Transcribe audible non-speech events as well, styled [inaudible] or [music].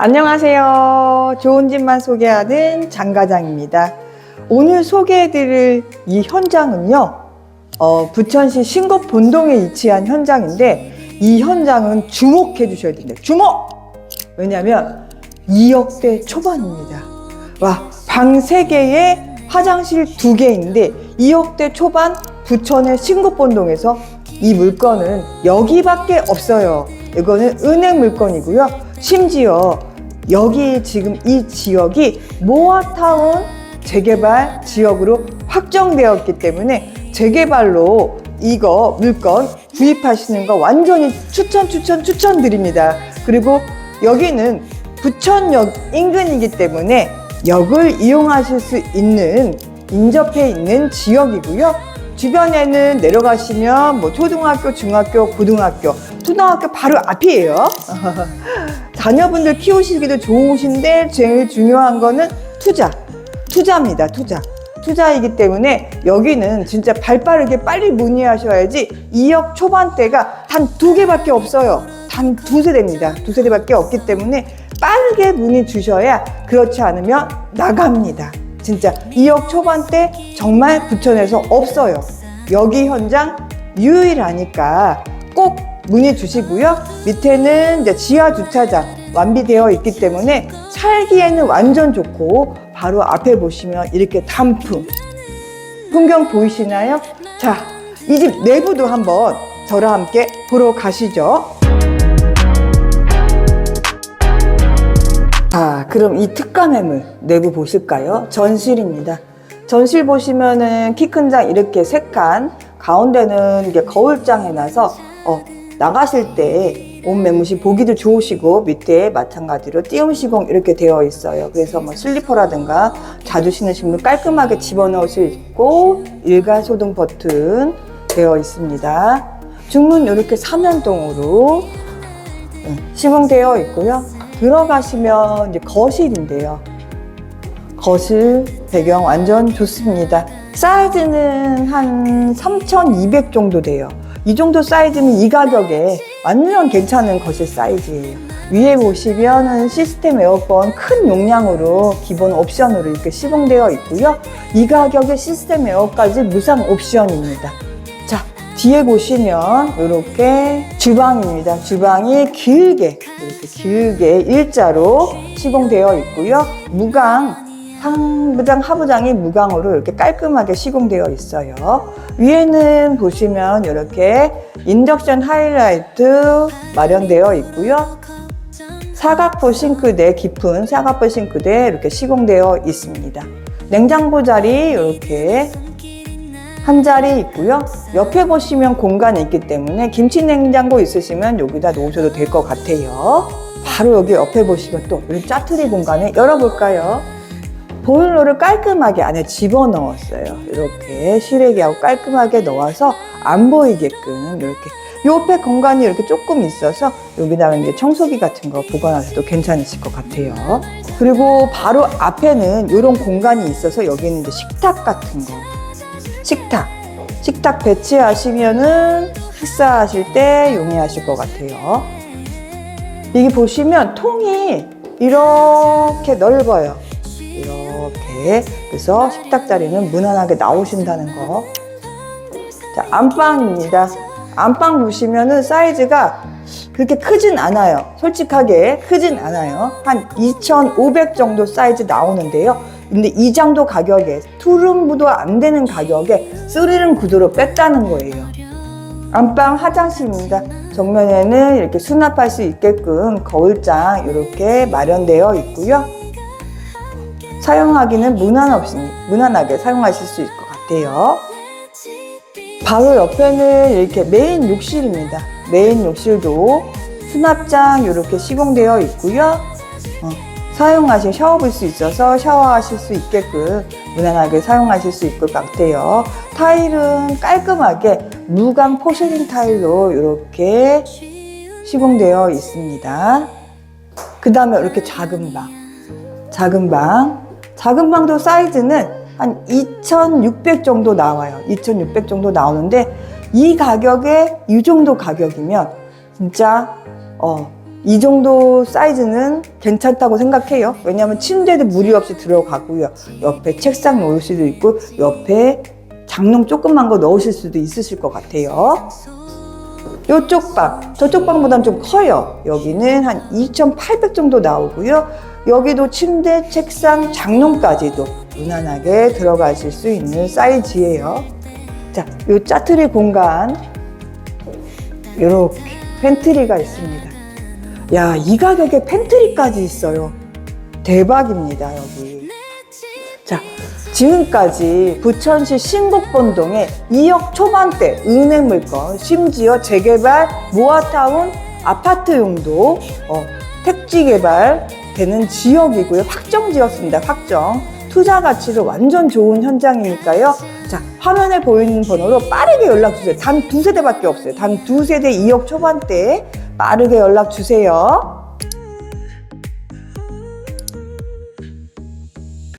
안녕하세요. 좋은 집만 소개하는 장과장입니다. 오늘 소개해드릴 이 현장은요, 어, 부천시 신곡 본동에 위치한 현장인데, 이 현장은 주목해 주셔야 됩니다. 주목! 왜냐면 2억대 초반입니다. 와, 방 3개에 화장실 2개인데 2억대 초반 부천의 신곡본동에서 이 물건은 여기밖에 없어요. 이거는 은행 물건이고요. 심지어 여기 지금 이 지역이 모아타운 재개발 지역으로 확정되었기 때문에 재개발로 이거 물건 구입하시는 거 완전히 추천 추천 추천드립니다. 그리고 여기는 부천역 인근이기 때문에 역을 이용하실 수 있는 인접해 있는 지역이고요. 주변에는 내려가시면 뭐 초등학교, 중학교, 고등학교, 초등학교 바로 앞이에요. [laughs] 자녀분들 키우시기도 좋으신데 제일 중요한 거는 투자. 투자입니다. 투자. 투자이기 때문에 여기는 진짜 발 빠르게 빨리 문의하셔야지 2억 초반대가 단 두 개밖에 없어요. 단 두 세 대입니다. 두 세 대밖에 없기 때문에 빠르게 문의 주셔야 그렇지 않으면 나갑니다. 진짜 2억 초반대 정말 부천에서 없어요. 여기 현장 유일하니까 꼭 문의 주시고요. 밑에는 이제 지하 주차장 완비되어 있기 때문에 살기에는 완전 좋고 바로 앞에 보시면 이렇게 단풍 풍경 보이시나요? 자, 이 집 내부도 한번 저랑 함께 보러 가시죠. 자, 그럼 이 특가 매물 내부 보실까요? 전실입니다. 전실 보시면은 키 큰 장 이렇게 세 칸, 가운데는 이게 거울장 해놔서 어, 나가실 때 온 매무시 보기도 좋으시고 밑에 마찬가지로 띄움 시공 이렇게 되어 있어요. 그래서 뭐 슬리퍼라든가 자주 신으신 분 깔끔하게 집어넣을 수 있고 일괄 소등 버튼 되어 있습니다. 중문 이렇게 삼연동으로 네, 시공되어 있고요. 들어가시면 이제 거실인데요. 거실 배경 완전 좋습니다. 사이즈는 한 3,200 정도 돼요. 이 정도 사이즈면 이 가격에 완전 괜찮은 거실 사이즈예요. 위에 보시면은 시스템 에어컨 큰 용량으로 기본 옵션으로 이렇게 시공되어 있고요. 이 가격에 시스템 에어까지 무상 옵션입니다. 자, 뒤에 보시면 이렇게 주방입니다. 주방이 길게 이렇게 길게 일자로 시공되어 있고요. 무강 상부장, 하부장이 무광으로 이렇게 깔끔하게 시공되어 있어요. 위에는 보시면 이렇게 인덕션 하이라이트 마련되어 있고요. 사각포 싱크대, 깊은 사각포 싱크대 이렇게 시공되어 있습니다. 냉장고 자리 이렇게 한 자리 있고요. 옆에 보시면 공간이 있기 때문에 김치 냉장고 있으시면 여기다 놓으셔도 될 것 같아요. 바로 여기 옆에 보시면 또 우리 짜투리 공간을 열어볼까요? 보일러를 깔끔하게 안에 집어넣었어요. 이렇게 시래기하고 깔끔하게 넣어서 안 보이게끔 이렇게 옆에 공간이 이렇게 조금 있어서 여기다가 이제 청소기 같은 거 보관하셔도 괜찮으실 것 같아요. 그리고 바로 앞에는 이런 공간이 있어서 여기는 이제 식탁 같은 거 식탁. 식탁 배치하시면은 식사하실 때 용이하실 것 같아요. 여기 보시면 통이 이렇게 넓어요. 이렇게. 그래서 식탁 자리는 무난하게 나오신다는 거. 자, 안방입니다. 안방 보시면은 사이즈가 그렇게 크진 않아요. 솔직하게 크진 않아요. 한 2,500 정도 사이즈 나오는데요. 근데 이 정도 가격에 투룸부도 안 되는 가격에 쓰리룸 구조로 뺐다는 거예요. 안방 화장실입니다. 정면에는 이렇게 수납할 수 있게끔 거울장 이렇게 마련되어 있고요. 사용하기는 무난 없이 무난하게 사용하실 수 있을 것 같아요. 바로 옆에는 이렇게 메인 욕실입니다. 메인 욕실도 수납장 이렇게 시공되어 있고요. 어, 사용하실 샤워볼 수 있어서 샤워하실 수 있게끔 무난하게 사용하실 수 있을 것 같아요. 타일은 깔끔하게 무광 포쉐린 타일로 이렇게 시공되어 있습니다. 그 다음에 이렇게 작은 방. 작은 방. 작은 방도 사이즈는 한 2,600 정도 나와요. 2,600 정도 나오는데 이 가격에 이 정도 가격이면 진짜 어, 이 정도 사이즈는 괜찮다고 생각해요. 왜냐하면 침대도 무리 없이 들어가고요. 옆에 책상 놓을 수도 있고 옆에 장롱 조그만 거 넣으실 수도 있으실 것 같아요. 요쪽 방, 저쪽 방보다는 좀 커요. 여기는 한 2,800 정도 나오고요. 여기도 침대, 책상, 장롱까지도 무난하게 들어가실 수 있는 사이즈예요. 자, 요 짜투리 공간 이렇게 팬트리가 있습니다. 야, 이 가격에 팬트리까지 있어요. 대박입니다, 여기. 자, 지금까지 부천시 신곡본동에 2억 초반대 은행 물건, 심지어 재개발, 모아타운, 아파트 용도 어, 택지 개발 되는 지역이고요. 확정 지었습니다. 확정. 투자 가치도 완전 좋은 현장이니까요. 자, 화면에 보이는 번호로 빠르게 연락 주세요. 단 두 세대밖에 없어요. 단 두 세대 2억 초반대 빠르게 연락 주세요.